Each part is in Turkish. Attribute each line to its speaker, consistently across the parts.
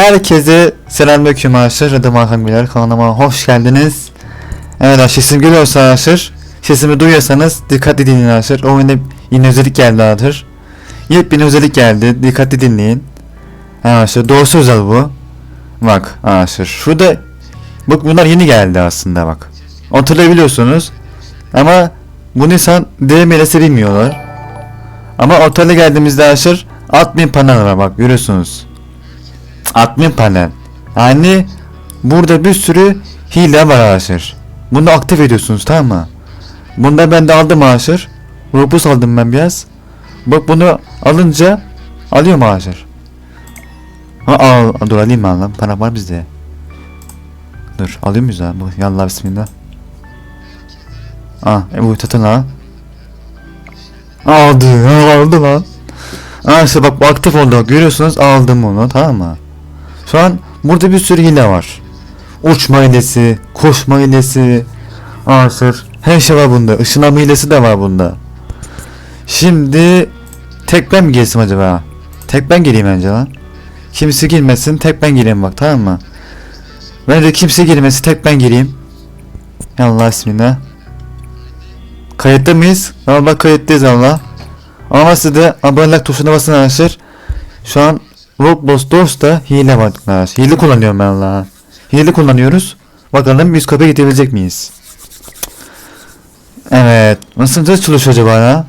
Speaker 1: Herkese selamünaleyküm arkadaşlar. Adım Hakan Güler. Kanalıma hoş geldiniz. Evet sesim geliyorsa arkadaşlar, sesimi duyuyorsanız dikkatli dinleyin arkadaşlar. O yine özellik geldi arkadaşlar. Yepyeni özellik geldi. Dikkatli dinleyin. Arkadaşlar doğrusu özel bu. Bak arkadaşlar şurada bak bunlar yeni geldi aslında bak. Hatırlayabiliyorsunuz. Ama bunu insan DMLS'i bilmiyorlar. Ama otele geldiğimizde arkadaşlar admin panel var bak görüyorsunuz. Admin panel. Yani burada bir sürü hile var arkadaşlar. Bunu aktif ediyorsunuz tamam mı? Bunda ben de aldım arkadaşlar. Robux aldım ben biraz. Bak bunu alınca alıyorum arkadaşlar. Ha al dur alayım ben lan. Para var bizde. Dur alıyor muyuz ha? Bu yallah bismillah. Ah e, bu tutun ha. Aldı, aldı lan. Aa işte bak bu aktif oldu. Görüyorsunuz aldım onu tamam mı? Şu an burada bir sürü hile var. Uçma hilesi, koşma hilesi, asır. Her şey var bunda. Işınlama hilesi de var bunda. Şimdi tek ben mi girsin acaba? Tek ben gireyim önce lan. Kimse girmesin tek ben gireyim bak tamam mı? Ben de kimse girmesin tek ben gireyim. Allah bismillah. Kayıtta mıyız? Allah kayıttayız Allah. Ama siz de abonelik tuşuna basın arkadaşlar. Şu an Roblox Dost'ta hile var. Hile kullanıyorum ben Allah. Hile kullanıyoruz. Bakalım biz kapıya gidebilecek miyiz? Evet. Nasıl nasıl çalışıyor acaba ya?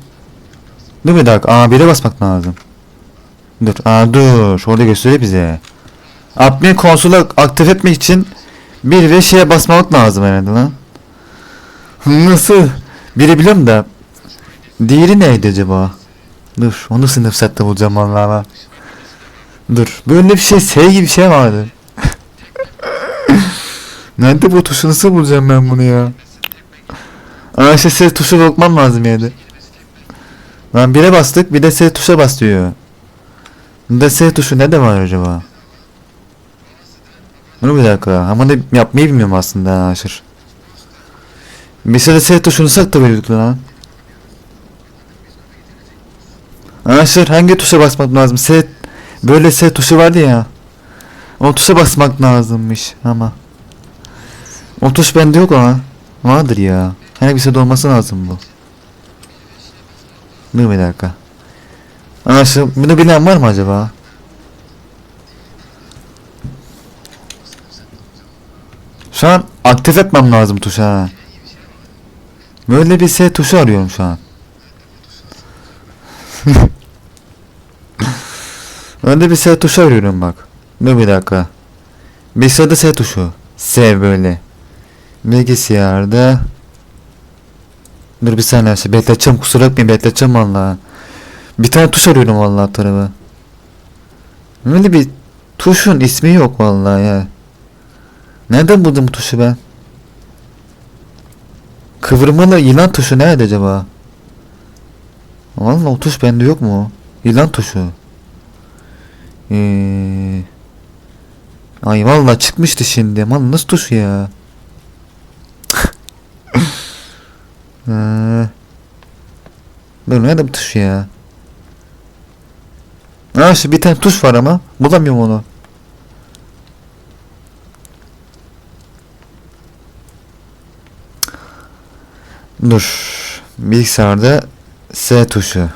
Speaker 1: Dur bir dakika. Aa bire basmak lazım. Dur. Aa dur. Orada gösteriyor bize. Admin konsolu aktif etmek için bir ve şeye basmak lazım herhalde lan. Nasıl? Biri biliyorum da. Diğeri neydi acaba? Dur. Onu sınıf sette bulacağım vallahi. ben. Dur. Böyle bir şey S gibi bir şey vardı. Nerede bu tuşu nasıl bulacağım ben bunu ya? Aa işte S tuşu bakmam lazım yani. Lan bire bastık bir de S tuşa bas diyor. Bunda S tuşu ne de var acaba? Dur bir dakika. Ama da yapmayı bilmiyorum aslında aşır. Mesela S tuşunu sak da veriyorduk lan. Aşır hangi tuşa basmak lazım? S böyle S tuşu vardı ya. O tuşa basmak lazımmış ama. O tuş bende yok ama. Vardır ya. Her bir şey olması lazım bu. Dur bir dakika. Aşır bunu bilen var mı acaba? Şu an aktif etmem lazım tuşa. Böyle bir S tuşu arıyorum şu an. Öyle bir S tuşu arıyorum bak. Dur bir dakika. Bir sırada S tuşu. S böyle. Bilgisayarda. Dur bir saniye bekleteceğim kusura bakmayın bekleteceğim valla. Bir tane tuş arıyorum valla tarafı. Öyle bir tuşun ismi yok vallahi ya. Nereden buldum bu tuşu ben? Kıvırmalı yılan tuşu nerede acaba? Vallahi o tuş bende yok mu? Yılan tuşu. Ee... Ay vallahi çıkmıştı şimdi. Mal nasıl tuş ya? ee... Dur nerede bu tuş ya? Ha işte bir tane tuş var ama bulamıyorum onu. Dur. Bilgisayarda S tuşu.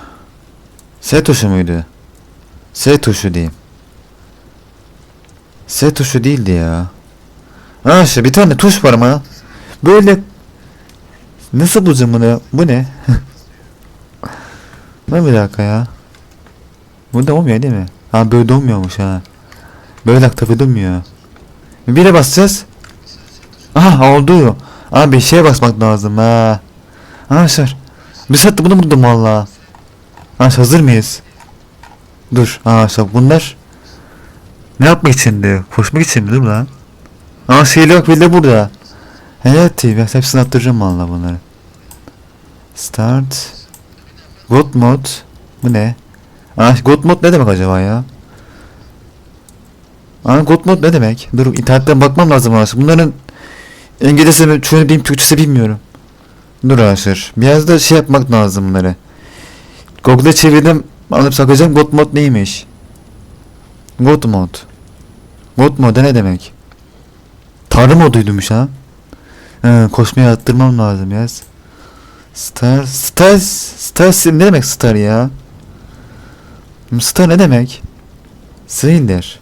Speaker 1: S tuşu muydu? S tuşu diyeyim. S tuşu değildi ya. Ha işte bir tane tuş var ama. Böyle Nasıl bulacağım bunu? Bu ne? ne bir dakika ya. Bu da olmuyor değil mi? Ha böyle de olmuyormuş ha. Böyle aktif olmuyor. Bire basacağız. Aha oldu. Abi bir şeye basmak lazım ha. Arkadaşlar. Bir saatte bunu buldum valla. Arkadaşlar hazır mıyız? Dur arkadaşlar bunlar ne yapmak içindi? Koşmak içindi değil mi lan? Aa şeyle bak bir de burada. Evet ben hepsini attıracağım valla bunları. Start. God mod. Bu ne? Aa God mod ne demek acaba ya? Aa God mod ne demek? Dur internetten bakmam lazım arkadaşlar. Bunların İngilizce mi, çoğunu Türkçesi bilmiyorum. Dur arkadaşlar. Biraz da şey yapmak lazım bunları. Google'a çevirdim. Alıp sakacağım. God mod neymiş? God mod. Mod modu ne demek? Tanrı moduydumuş ha. He, koşmaya attırmam lazım ya. Star, star, star ne demek star ya? Hmm, Star ne demek? Cylinder.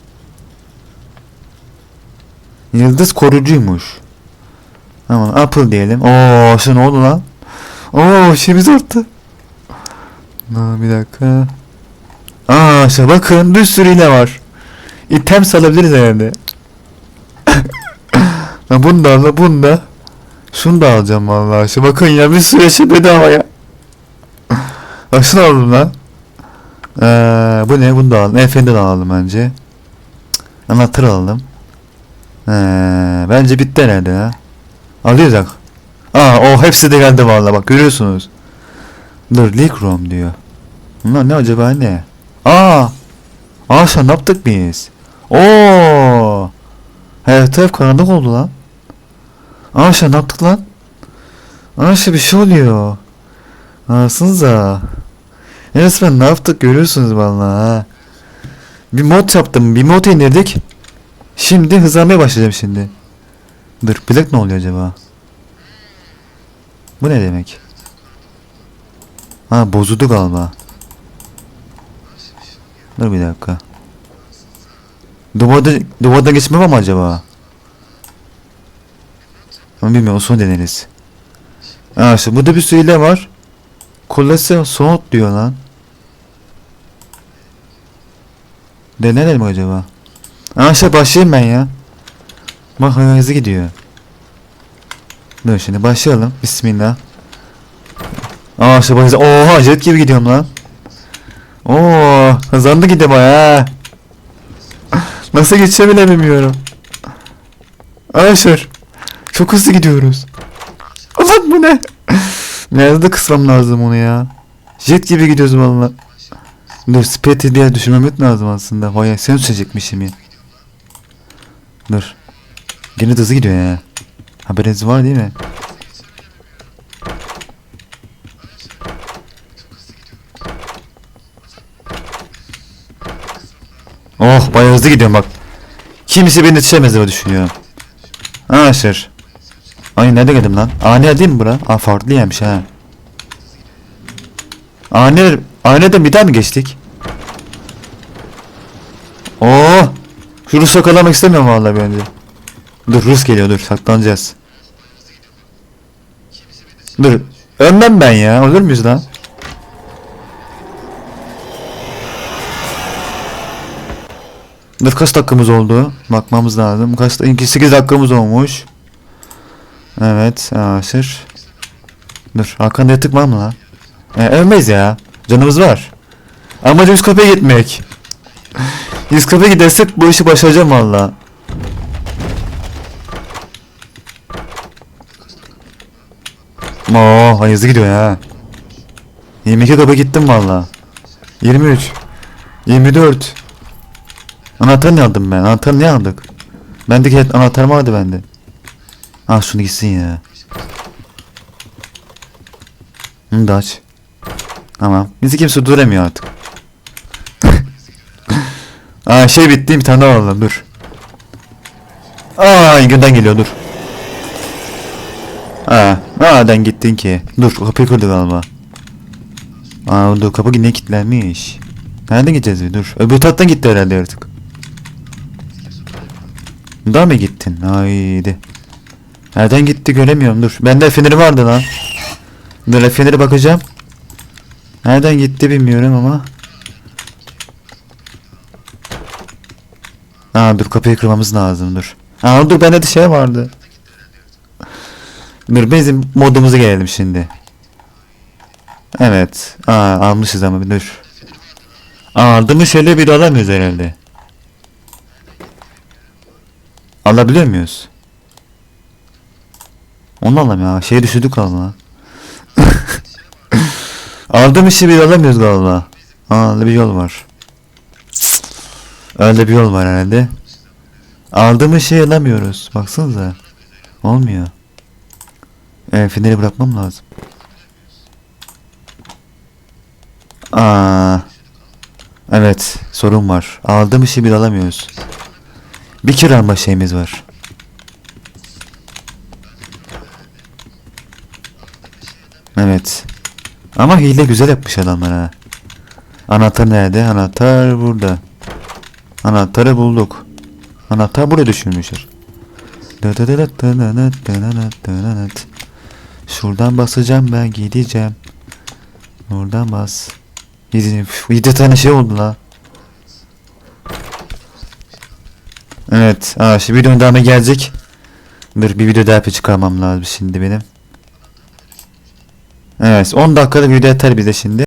Speaker 1: Yıldız korucuymuş. Tamam Apple diyelim. Oo şu ne oldu lan? Oo şeyimiz arttı. Aa, bir dakika. Aa işte bakın bir sürü hile var. İtem salabiliriz herhalde. Ha, bunu da al, bunu da. Şunu da alacağım vallahi. İşte bakın ya bir sürü şey bedava ya. Bak şunu aldım lan. Ee, bu ne? Bunu da alalım. Efendi de alalım bence. Anahtar alalım. Ee, bence bitti herhalde ya. Alıyoruz. Aa o hepsi de geldi vallahi bak görüyorsunuz. Dur leak room diyor. Bunlar ne acaba ne? Aa! Aa sen ne yaptık biz? Oo! Her taraf karanlık oldu lan. Aa sen ne yaptık lan? Aa şey bir şey oluyor. Anasınıza. Resmen ne yaptık görüyorsunuz vallahi. Bir mod yaptım. Bir mod indirdik. Şimdi hızlanmaya başlayacağım şimdi. Dur bilek ne oluyor acaba? Bu ne demek? Ha bozuldu galiba. Dur bir dakika. Duvarda, duvarda geçme var mı acaba? Ama bilmiyorum son deneriz. Ha işte burada bir sürü var. Kolası soğut diyor lan. Denelim acaba? Ha işte başlayayım ben ya. Bak hızlı gidiyor. Dur şimdi başlayalım. Bismillah. Aa işte başladı. Oha jet gibi gidiyorum lan. Oo hızlandı gidiyor baya. Nasıl geçeceğimi bile bilmiyorum. Aşır. Çok hızlı gidiyoruz. Ulan bu ne? Nerede kısmam lazım onu ya? Jet gibi gidiyoruz valla. Dur speed'i diye düşünmemek lazım aslında. Vay sen düşecekmişim ya. Dur. Gene de hızlı gidiyor ya. Haberiniz var değil mi? Bayağı hızlı gidiyorum bak. Kimse beni yetişemez diye düşünüyorum. Sır. Ay nerede geldim lan? Ani değil mi bura? Aa farklı yemiş ha. Ani, aniden bir daha mı geçtik? Oo! Şu Rus yakalamak istemiyorum vallahi bence. Dur Rus geliyor dur saklanacağız. Dur. Ölmem ben ya. Olur muyuz lan? Dur kaç dakikamız oldu? Bakmamız lazım. Kaç dakika? 8 dakikamız olmuş. Evet. Aşır. Dur. Hakan yatık var mı lan? Ee, ölmeyiz ya. Canımız var. Amacımız kapıya gitmek. Biz kapıya gidersek bu işi başaracağım valla. Oo, hızlı gidiyor ya. 22 kapı gittim valla. 23. 24. Anahtar ne aldım ben? Anahtar ne aldık? Bendeki anahtar vardı bende. Ah şunu gitsin ya. Da aç. Tamam. Bizi kimse duramıyor artık. Aa şey bitti bir tane daha alalım dur. Aa İngiliz'den geliyor dur. Aa nereden gittin ki? Dur kapıyı kırdı galiba. Aa dur kapı yine kilitlenmiş. Nereden gideceğiz bir dur. Öbür taraftan gitti herhalde artık. Daha mı gittin? Haydi. Nereden gitti göremiyorum dur. Bende feneri vardı lan. Dur feneri bakacağım. Nereden gitti bilmiyorum ama. Aa dur kapıyı kırmamız lazım dur. Aa dur bende de şey vardı. Dur bizim modumuza gelelim şimdi. Evet. Aa almışız ama dur. Aldığımız şöyle bir alamıyoruz herhalde. Alabiliyor muyuz? Onu alamıyor. Şey düşürdük galiba. Aldığım işi bir alamıyoruz galiba. Aa bir yol var. Öyle bir yol var herhalde. Aldığımız şeyi alamıyoruz. Baksanıza. Olmuyor. E, feneri bırakmam lazım. Aa. Evet, sorun var. Aldığım işi bir alamıyoruz. Bir kiralma şeyimiz var. Evet. Ama hile güzel yapmış adamlar ha. Anahtar nerede? Anahtar burada. Anahtarı bulduk. Anahtar buraya düşürmüşler. Şuradan basacağım ben gideceğim. Oradan bas. Yedi, yedi tane şey oldu la. Evet. Aa, şimdi videonun devamı gelecek. Dur bir video daha çıkarmam lazım şimdi benim. Evet 10 dakikalık video yeter bize şimdi.